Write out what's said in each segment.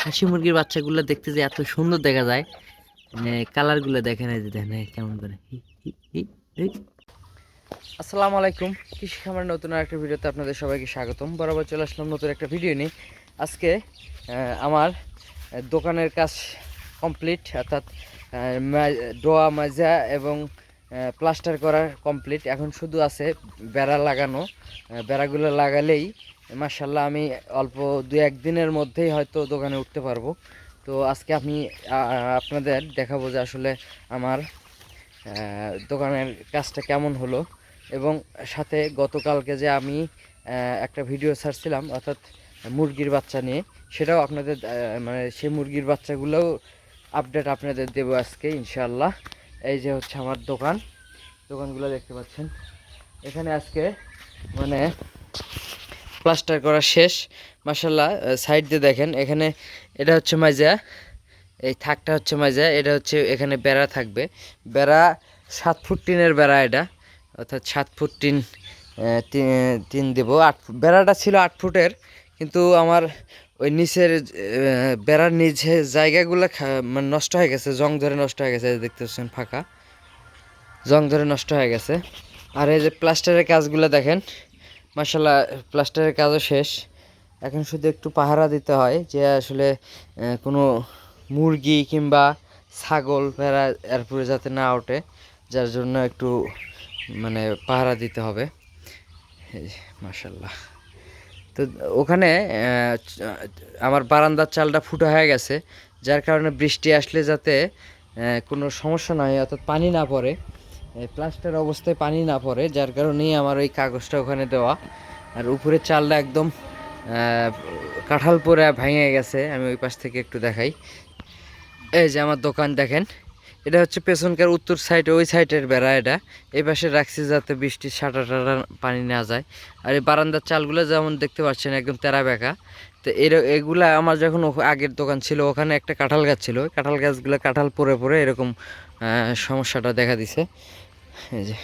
খাসি মুরগির বাচ্চাগুলো দেখতে যে এত সুন্দর দেখা যায়। মানে কালারগুলো দেখেন এই যে, দেখেন কেমন করে। আসসালামু আলাইকুম। কৃষি খামার নতুন একটা ভিডিওতে আপনাদের সবাইকে স্বাগতম। বরাবর চলে আসলাম নতুন একটা ভিডিও নিয়ে। আজকে আমার দোকানের কাজ কমপ্লিট অর্থাৎ ডোয়া, মাজা এবং প্লাস্টার করা কমপ্লিট এখন শুধু আছে বেড়া লাগানো। বেড়াগুলো লাগালেই মার্শাল্লাহ আমি অল্প দু একদিনের মধ্যেই হয়তো দোকানে উঠতে পারব। তো আজকে আমি আপনাদের দেখাবো যে আসলে আমার দোকানের কাজটা কেমন হলো এবং সাথে গতকালকে যে আমি একটা ভিডিও ছাড়ছিলাম, অর্থাৎ মুরগির বাচ্চা নিয়ে, সেটাও আপনাদের মানে সেই মুরগির বাচ্চাগুলোও আপডেট আপনাদের দেবো আজকে ইনশাল্লাহ এই যে হচ্ছে আমার দোকান, দোকানগুলো দেখতে পাচ্ছেন। এখানে আজকে মানে প্লাস্টার করা শেষ। মাসাল্লাহ সাইড দিয়ে দেখেন, এখানে এটা হচ্ছে মাজা এই থাকটা হচ্ছে মাজা এটা হচ্ছে এখানে বেড়া থাকবে। বেড়া সাত ফুট টিনের বেড়া এটা, অর্থাৎ সাত ফুট টিন টিন দেবো। আট বেড়াটা ছিল আট ফুটের, কিন্তু আমার ওই নিচের বেড়ার নিচে জায়গাগুলো মানে নষ্ট হয়ে গেছে, জং ধরে নষ্ট হয়ে গেছে দেখতে পাচ্ছেন ফাঁকা। জং ধরে নষ্ট হয়ে গেছে। আর এই যে প্লাস্টারের কাজগুলো দেখেন মাসাল্লাহ প্লাস্টারের কাজও শেষ। এখন শুধু একটু পাহারা দিতে হয় যে আসলে কোনো মুরগি কিংবা ছাগল, ভেড়া এরপরে যাতে না ওঠে, যার জন্য একটু মানে পাহারা দিতে হবে। মাসাল্লাহ তো ওখানে আমার বারান্দার চালটা ফুটো হয়ে গেছে, যার কারণে বৃষ্টি আসলে যাতে কোনো সমস্যা না হয়, অর্থাৎ পানি না পড়ে। প্লাস্টার অবস্থায় পানি না পড়ে, যার কারণেই আমার ওই কাগজটা ওখানে দেওয়া। আর উপরের চালটা একদম কাঁঠাল পরে ভেঙে গেছে, আমি ওই পাশ থেকে একটু দেখাই। এই যে আমার দোকান দেখেন, এটা হচ্ছে পেছনকার উত্তর সাইডে, ওই সাইডের বেড়া এটা। এই পাশে রাখছি যাতে বৃষ্টির সাটা টাটা পানি না যায়। আর এই বারান্দার চালগুলো যেমন দেখতে পাচ্ছেন, একদম তেরা বেঁকা। তো এর, এগুলা আমার যখন আগের দোকান ছিল, ওখানে একটা কাঁঠাল গাছ ছিল। কাঁঠাল গাছগুলো কাঁঠাল পরে পরে এরকম সমস্যাটা দেখা দিছে। যে।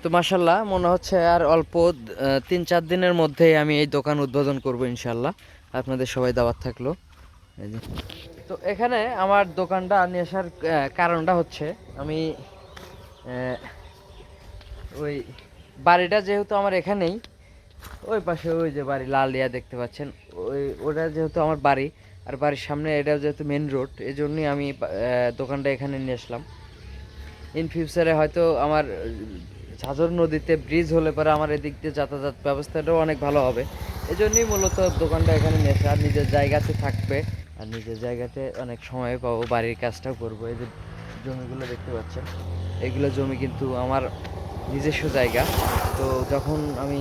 তো মাসাল্লাহ মনে হচ্ছে আর অল্প তিন চার দিনের মধ্যেই আমি এই দোকান উদ্বোধন করব ইনশাল্লাহ আপনাদের সবাই দাওয়াত থাকল। যে। তো এখানে আমার দোকানটা নিয়ে আসার কারণটা হচ্ছে আমি ওই বাড়িটা যেহেতু আমার এখানেই, ওই পাশে ওই যে বাড়ি লাল লালিয়া দেখতে পাচ্ছেন, ওই, ওটা যেহেতু আমার বাড়ি, আর বাড়ির সামনে এটা যেহেতু মেন রোড এই আমি দোকানটা এখানে নিয়ে আসলাম। ইন ফিউচারে হয়তো আমার ঝাঁঝর নদীতে ব্রিজ হলে পরে আমার এদিক দিয়ে যাতায়াত ব্যবস্থাটাও অনেক ভালো হবে। এই জন্যই মূলত দোকানটা এখানে নেশা নিজের জায়গাতে থাকবে। আর নিজের জায়গাতে অনেক সময় পাবো, বাড়ির কাজটাও করব। এই যে জমিগুলো দেখতে পাচ্ছেন, এগুলো জমি কিন্তু আমার নিজস্ব জায়গা। তো যখন আমি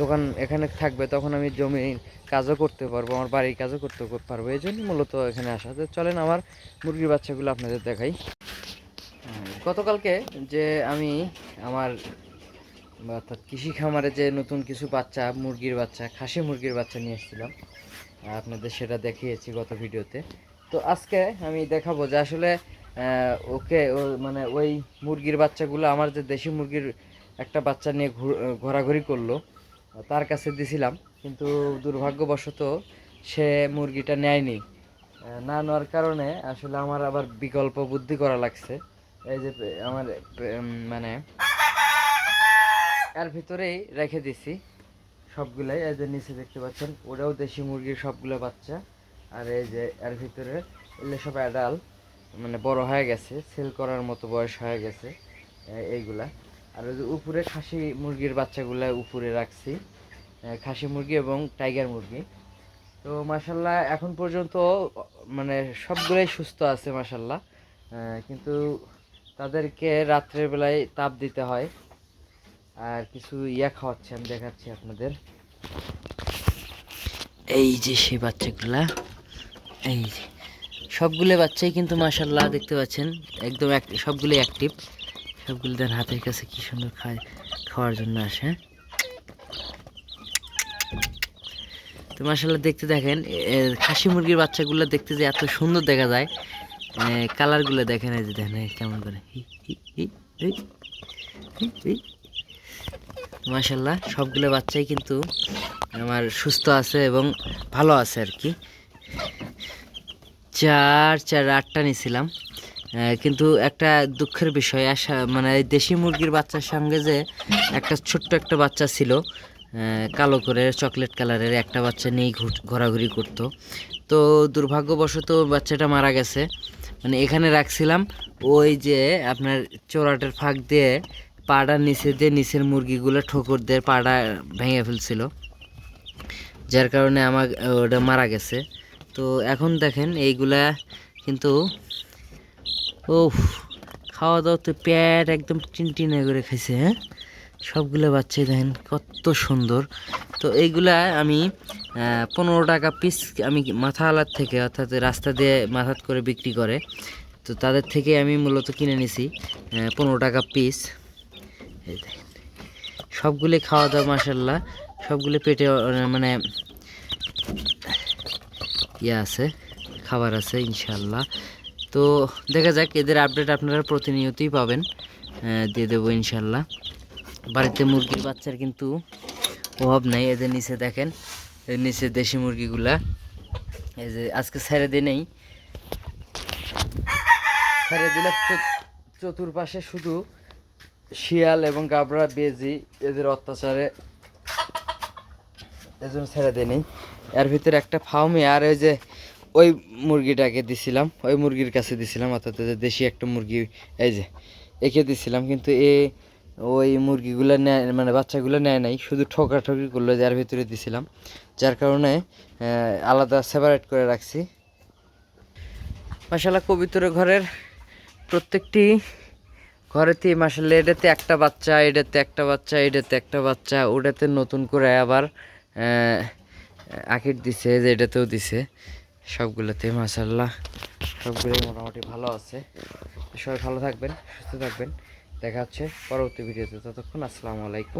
দোকান এখানে থাকবে, তখন আমি জমি কাজও করতে পারব, আমার বাড়ির কাজও করতে পারব। এই জন্যই মূলত এখানে আসা। চলেন আমার মুরগির বাচ্চাগুলো আপনাদের দেখাই। গতকালকে যে আমি আমার, অর্থাৎ কৃষি খামারে যে নতুন কিছু বাচ্চা, মুরগির বাচ্চা, খাসি মুরগির বাচ্চা নিয়ে এসেছিলাম আপনাদের সেটা দেখিয়েছি গত ভিডিওতে। তো আজকে আমি দেখাবো যে আসলে ওকে, ও মানে ওই মুরগির বাচ্চাগুলো, আমার যে দেশি মুরগির একটা বাচ্চা নিয়ে ঘুর- ঘোরাঘুরি করল, তার কাছে দিছিলাম, কিন্তু দুর্ভাগ্যবশত সে মুরগিটা নেয়নি। না নেওয়ার কারণে আসলে আমার আবার বিকল্প বুদ্ধি করা লাগছে। এই যে আমার মানে এর ভিতরেই রেখে দিছি সবগুলাই। এই যে নিচে দেখতে পাচ্ছেন, ওটাও দেশি মুরগির সবগুলো বাচ্চা। আর এই যে এর ভিতরে এগুলো সব অ্যাডাল মানে বড় হয়ে গেছে সেল করার মতো বয়স হয়ে গেছে এইগুলা। আর ওই যে উপরে খাসি মুরগির বাচ্চাগুলা উপরে রাখছি খাসি মুরগি এবং টাইগার মুরগি। তো মাসাল্লাহ এখন পর্যন্ত মানে সবগুলোই সুস্থ আছে মাসাল্লাহ কিন্তু তাদেরকে রাত্রের বেলায় তাপ দিতে হয়। আর কিছু ইয়া খাওয়াচ্ছি, আমি দেখাচ্ছি আপনাদের। এই যে সেই বাচ্চাগুলা, এই যে। সবগুলো বাচ্চাই কিন্তু মাসাল্লাহ দেখতে পাচ্ছেন, একদম এক- সবগুলোই অ্যাক্টিভ সবগুলো তার হাতের কাছে কি সুন্দর খায়, খাওয়ার জন্য আসে। তো মাসাল্লাহ দেখতে দেখেন খাসি মুরগির বাচ্চাগুলো দেখতে যে এত সুন্দর দেখা যায়। কালারগুলো দেখেন, এই যে দেখেন কেমন করে। মাসাল্লাহ সবগুলো বাচ্চাই কিন্তু আমার সুস্থ আছে এবং ভালো আছে আর কি। চার চার, আটটা নিয়েছিলাম কিন্তু একটা দুঃখের বিষয়, আশা মানে দেশি মুরগির বাচ্চার সঙ্গে যে একটা ছোট্ট একটা বাচ্চা ছিল কালো করে, চকলেট কালারের একটা বাচ্চা ঘুর- ঘোরাঘুরি করতো। তো দুর্ভাগ্যবশত বাচ্চাটা মারা গেছে। মানে এখানে রাখছিলাম ওই যে আপনার চোরাটের ফাঁক দিয়ে পাড়া নিচে দিয়ে নিচের মুরগিগুলো ঠোকর দিয়ে পাড়া ভেঙে ফেলছিল। যার কারণে আমার ওটা মারা গেছে। তো এখন দেখেন এইগুলা কিন্তু ও খাওয়া দাওয়া তো পেট একদম টিনটিনে করে খাইছে হ্যাঁ? সবগুলো বাচ্চাই দেখেন, কত সুন্দর। তো এইগুলা আমি পনেরো টাকা পিস আমি মাথা থেকে, অর্থাৎ রাস্তা দিয়ে মাথাত করে বিক্রি করে। তো তাদের থেকে আমি মূলত কিনে নিছি পনেরো টাকা পিস সবগুলি খাওয়া দাওয়া মাসাল্লাহ সবগুলি পেটে মানে ইয়ে আছে, খাবার আছে ইনশাল্লাহ তো দেখা যাক, এদের আপডেট আপনারা প্রতিনিয়তই পাবেন দিয়ে দেবো ইনশাল্লাহ বাড়িতে মুরগির বাচ্চার কিন্তু অভাব নাই। এদের নিচে দেখেন এর নিচে দেশি মুরগিগুলা, এই যে আজকে ছেড়ে দিয়ে নেই। ছেড়ে দিলে চত- চতুর্পাশে শুধু শিয়াল এবং গাবড়া বেজি এদের অত্যাচারে এজন্য ছেড়ে দিয়ে নেই। এর ভিতরে একটা ফাউমি আর ওই যে ওই মুরগিটাকে দিছিলাম, ওই মুরগির কাছে দিছিলাম, অর্থাৎ দেশি একটা মুরগি, এই যে একে দিছিলাম, কিন্তু এ ওই মুরগিগুলো নেয় মানে বাচ্চাগুলো নেয় নাই, শুধু ঠোকাঠকি করল যার ভিতরে দিছিলাম। যার কারণে আলাদা সেপারেট করে রাখছি। মাসাল্লাহ কবিতর ঘরের প্রত্যেকটি ঘরেতে মাসাল্লাহ এটাতে একটা বাচ্চা, এটাতে একটা বাচ্চা, এটাতে একটা বাচ্চা, ওটাতে নতুন করে আবার আকিট দিছে, যে এটাতেও দিছে। সবগুলোতে মাসাল্লাহ সবগুলোই মোটামুটি ভালো আছে। সবাই ভালো থাকবেন, সুস্থ থাকবেন। দেখা হচ্ছে পরবর্তী ভিডিওতে। ততক্ষণ আসসালামু আলাইকুম।